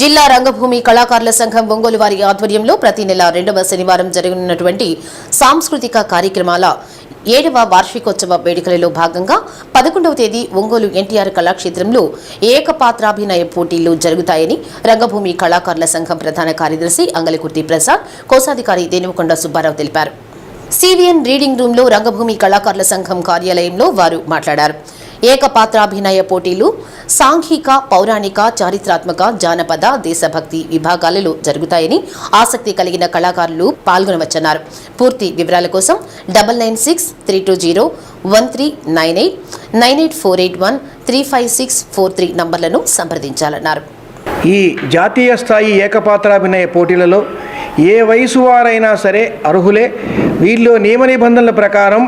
జిల్లా రంగభూమి కళాకారుల సంఘం ఒంగోలు వారి ఆధ్వర్యంలో ప్రతి నెల రెండవ శనివారం జరగనున్నటువంటి సాంస్కృతిక కార్యక్రమాల ఏడవ వార్షికోత్సవ వేడుకలలో భాగంగా పదకొండవ తేదీ ఒంగోలు ఎన్టీఆర్ కళాక్షేత్రంలో ఏకపాత్రాభినయ పోటీలు జరుగుతాయని రంగభూమి కళాకారుల సంఘం ప్రధాన కార్యదర్శి అంగలకుర్తి ప్రసాద్ కోశాధికారి దేనివకొండ సుబ్బారావు తెలిపారు. సివిఎన్ రీడింగ్ రూంలో రంగభూమి కళాకారుల సంఘం కార్యాలయంలో వారు మాట్లాడారు. ఏకపాత్రాభినయ పోటీలు సాంఘిక పౌరాణిక చారిత్రాత్మక జానపద దేశభక్తి విభాగాలలో జరుగుతాయని ఆసక్తి కలిగిన కళాకారులు పాల్గొనవచ్చన్నారు. పూర్తి వివరాల కోసం double nine six three two zero one three nine eight nine eight four eight one three five six four three నంబర్లను సంప్రదించాలన్నారు. ఈ జాతీయ స్థాయి ఏకపాత్రాభినయ పోటీలలో ఏ వయసు వారైనా సరే అర్హులే. వీళ్ళు నియమ నిబంధనల ప్రకారం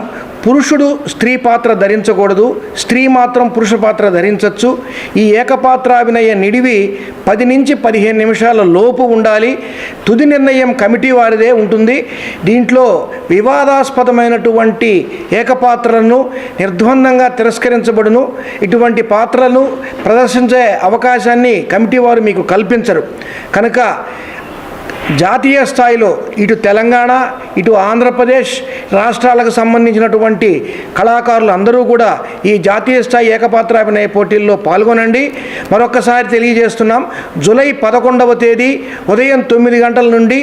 పురుషుడు స్త్రీ పాత్ర ధరించకూడదు స్త్రీ మాత్రం పురుష పాత్ర ధరించవచ్చు ఈ ఏకపాత్రాభినయ నిడివి పది నుంచి పదిహేను నిమిషాల లోపు ఉండాలి. తుది నిర్ణయం కమిటీ వారిదే ఉంటుంది. దీంట్లో వివాదాస్పదమైనటువంటి ఏకపాత్రలను నిర్ద్వందంగా తిరస్కరించబడును. ఇటువంటి పాత్రలను ప్రదర్శించే అవకాశాన్ని కమిటీ వారు మీకు కల్పించరు. కనుక జాతీయ స్థాయిలో ఇటు తెలంగాణ ఇటు ఆంధ్రప్రదేశ్ రాష్ట్రాలకు సంబంధించినటువంటి కళాకారులు అందరూ కూడా ఈ జాతీయ స్థాయి ఏకపాత్రాభినయ పోటీల్లో పాల్గొనండి. మరొకసారి తెలియజేస్తున్నాం జూలై పదకొండవ తేదీ ఉదయం తొమ్మిది గంటల నుండి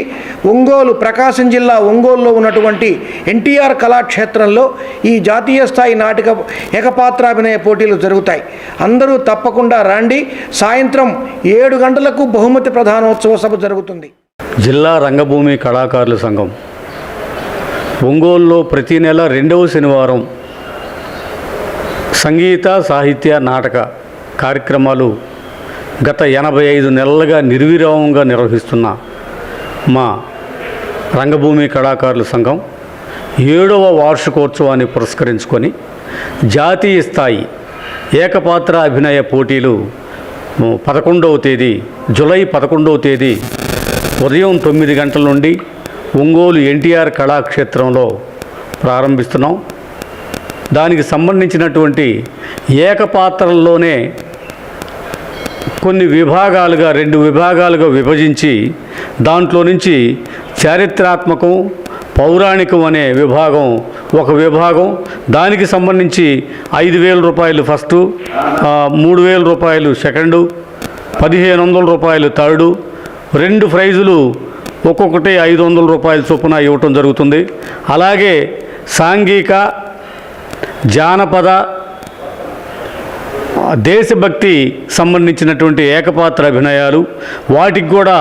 ఒంగోలు ప్రకాశం జిల్లా ఒంగోలులో ఉన్నటువంటి ఎన్టీఆర్ కళాక్షేత్రంలో ఈ జాతీయ స్థాయి నాటక ఏకపాత్రాభినయ పోటీలు జరుగుతాయి. అందరూ తప్పకుండా రండి. సాయంత్రం ఏడు గంటలకు బహుమతి ప్రధానోత్సవ సభ జరుగుతుంది. జిల్లా రంగభూమి కళాకారుల సంఘం ఒంగోలులో ప్రతి నెల రెండవ శనివారం సంగీత సాహిత్య నాటక కార్యక్రమాలు గత ఎనభై ఐదు నెలలుగా నిర్విరామంగా నిర్వహిస్తున్న మా రంగభూమి కళాకారుల సంఘం ఏడవ వార్షికోత్సవాన్ని పురస్కరించుకొని జాతీయ స్థాయి ఏకపాత్ర అభినయ పోటీలు పదకొండవ తేదీ జూలై పదకొండవ తేదీ ఉదయం తొమ్మిది గంటల నుండి ఒంగోలు ఎన్టీఆర్ కళాక్షేత్రంలో ప్రారంభిస్తున్నాం. దానికి సంబంధించినటువంటి ఏకపాత్రల్లోనే కొన్ని విభాగాలుగా రెండు విభాగాలుగా విభజించి దాంట్లో నుంచి చారిత్రాత్మకం పౌరాణికం అనే విభాగం ఒక విభాగం. దానికి సంబంధించి ఐదు వేల రూపాయలు ఫస్టు మూడు వేల రూపాయలు సెకండు పదిహేను వందల రూపాయలు థర్డు. రెండు ప్రైజులు ఒక్కొక్కటి ఐదు వందల రూపాయల చొప్పున ఇవ్వటం జరుగుతుంది. అలాగే సాంఘిక జానపద దేశభక్తి సంబంధించినటువంటి ఏకపాత్ర అభినయాలు. వాటికి కూడా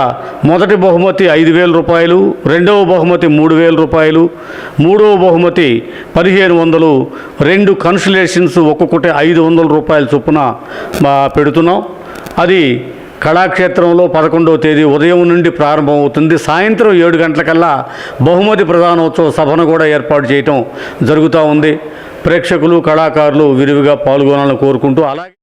మొదటి బహుమతి ఐదు వేల రూపాయలు రెండవ బహుమతి మూడు వేల రూపాయలు మూడవ బహుమతి పదిహేను వందలు రెండు కన్సులేషన్స్ ఒక్కొక్కటి ఐదు వందల రూపాయల చొప్పున పెడుతున్నాం. అది కళాక్షేత్రంలో పదకొండవ తేదీ ఉదయం నుండి ప్రారంభమవుతుంది. సాయంత్రం ఏడు గంటలకల్లా బహుమతి ప్రధానోత్సవ సభను కూడా ఏర్పాటు చేయటం జరుగుతూ ఉంది. ప్రేక్షకులు కళాకారులు విరివిగా పాల్గొనాలని కోరుకుంటూ అలాగే